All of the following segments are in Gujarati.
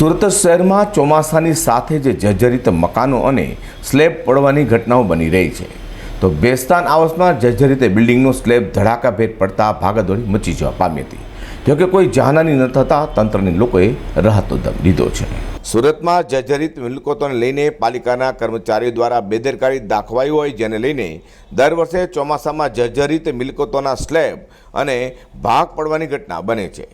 સુરત શહેરમાં ચોમાસાની સાથે જે જર્જરિત મકાનો અને સ્લેબ પડવાની ઘટનાઓ બની રહી છે. તો બેસ્તાન આવાસમાં જર્જરિત બિલ્ડિંગનો સ્લેબ ધડાકાભેર પડતા ભાગદોડી મચી જવા પામી હતી. જોકે કોઈ જાનહાની ન થતાં તંત્રની લોકોએ રાહતો દમ લીધો છે. સુરતમાં જર્જરિત મિલકતોને લઈને પાલિકાના કર્મચારીઓ દ્વારા બેદરકારી દાખવાઈ હોય જેને લઈને દર વર્ષે ચોમાસામાં જર્જરિત મિલકતોના સ્લેબ અને ભાગ પડવાની ઘટના બને છે.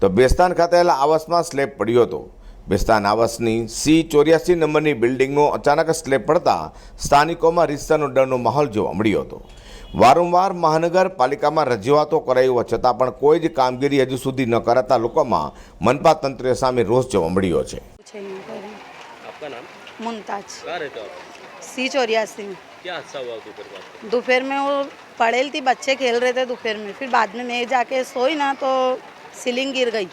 તો બેસ્તાન ખાતે આવાસમાં સ્લેબ પડ્યો હતો. બેસ્તાન આવાસની સી ચોર્યાસી નંબરની બિલ્ડિંગનો અચાનક સ્લેબ પડતા સ્થાનિકોમાં રીતસરનો ડરનો માહોલ જોવા મળ્યો હતો વારંવાર મહાનગરપાલિકામાં રજૂઆતો કરાઈ હોવા છતાં પણ કોઈ જ કામગીરી હજુ સુધી ન કરાતા લોકોમાં મનપા તંત્ર સામે રોષ જોવા મળ્યો છે कुछ नहीं करें आपका नाम मुमताज कहाँ रहते हो आप सी चौरासी में क्या हादसा हुआ दोपहर बाद दोपहर में वो पड़ेल थी बच्चे खेल रहे थे दोपहर में फिर बाद में मैं जाके सोई ना तो सीलिंग गिर गई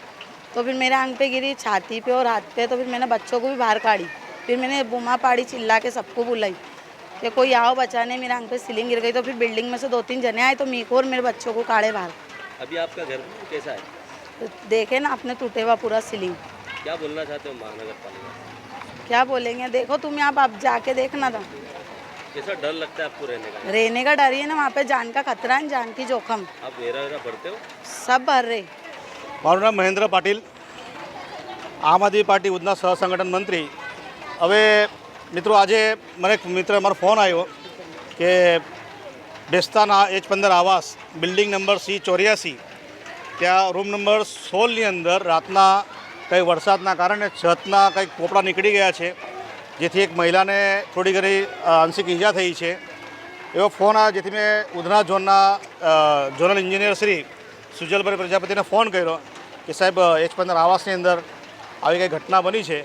तो फिर मेरे आंग पे गिरी छाती पे और हाथ पे तो फिर मैंने बच्चों को भी बाहर काढ़ी। फिर मैंने बुमा पाड़ी चिल्ला के सबको बुलाई कि कोई आओ बचाने मेरे आंग पे सीलिंग गिर गई। तो फिर बिल्डिंग में से दो तीन जने आए तो मी को और मेरे बच्चों को काढ़े बाहर। अभी आपका घर कैसा है? तो देखे ना आपने टूटे हुआ पूरा सीलिंग। क्या बोलना चाहते हो महानगर पालिका? क्या बोलेंगे? देखो तुम यहाँ आप जाके देखना था। कैसा डर लगता है आपको रहने का? रहने का डर ही है ना वहाँ पे जान का खतरा है जान की जोखम। आप वेरा भरते हो? सब भर रहे। મારું નામ મહેન્દ્ર પાટીલ. આમ આદમી પાર્ટી ઉધના સહસંગઠન મંત્રી. હવે મિત્રો આજે મને એક મિત્ર મારો ફોન આવ્યો કે બેસ્તાના એચ પંદર આવાસ, બિલ્ડિંગ નંબર સી ચોર્યાસી, ત્યાં રૂમ નંબર સોળની અંદર રાતના કંઈ વરસાદના કારણે છતના કંઈક પોપડા નીકળી ગયા છે, જેથી એક મહિલાને થોડી ઘણી આંશિક ઈજા થઈ છે. એવો ફોન આવ્યો જેથી મેં ઉધના ઝોનના ઝોનલ એન્જિનિયર શ્રી સુજલભાઈ પ્રજાપતિને ફોન કર્યો. કે સાહેબ એચ પંદર આવાસની અંદર આવી કંઈ ઘટના બની છે?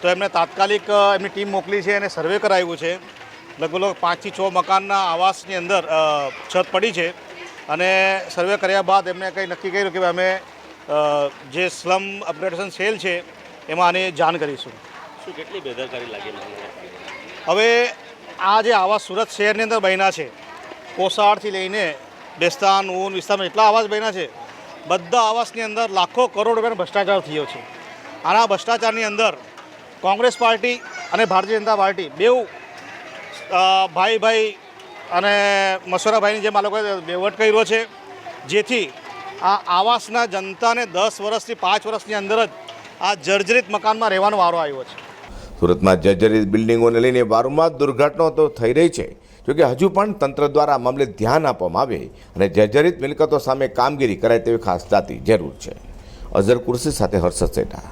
તો એમણે તાત્કાલિક એમની ટીમ મોકલી છે અને સર્વે કરાવ્યું છે. લગભગ પાંચથી છ મકાનના આવાસની અંદર છત પડી છે અને સર્વે કર્યા બાદ એમણે કંઈ નક્કી કર્યું કે અમે જે સ્લમ અપગ્રેડેશન સેલ છે એમાં આની જાણ કરીશું. શું કેટલી બેદરકારી લાગી હવે આ જે આવાસ સુરત શહેરની અંદર બન્યા છે કોસાડથી લઈને બેસ્તાન ઊન વિસ્તારમાં એટલા આવાસ બન્યા છે બધા આવાસની અંદર લાખો કરોડ રૂપિયાનો ભ્રષ્ટાચાર થયો છે. આના ભ્રષ્ટાચારની અંદર કોંગ્રેસ પાર્ટી અને ભારતીય જનતા પાર્ટી બેઉ ભાઈ ભાઈ અને મસોરાભાઈની જેમ આ લોકોએ વહીવટ કર્યો છે, જેથી આ આવાસના જનતાને દસ વર્ષથી પાંચ વર્ષની અંદર જ આ જર્જરિત મકાનમાં રહેવાનો વારો આવ્યો છે. સુરતમાં જર્જરિત બિલ્ડિંગોને લઈને વારંવાર દુર્ઘટનાઓ તો થઈ રહી છે. જોકે હજુ પણ તંત્ર દ્વારા મામલે ધ્યાન આપવામાં આવે અને જર્જરિત મિલકતો સામે કામગીરી કરાય તેવી ખાસ જાતી જરૂર છે. અઝર કુર્સી સાથે હર્ષદ સેઠા.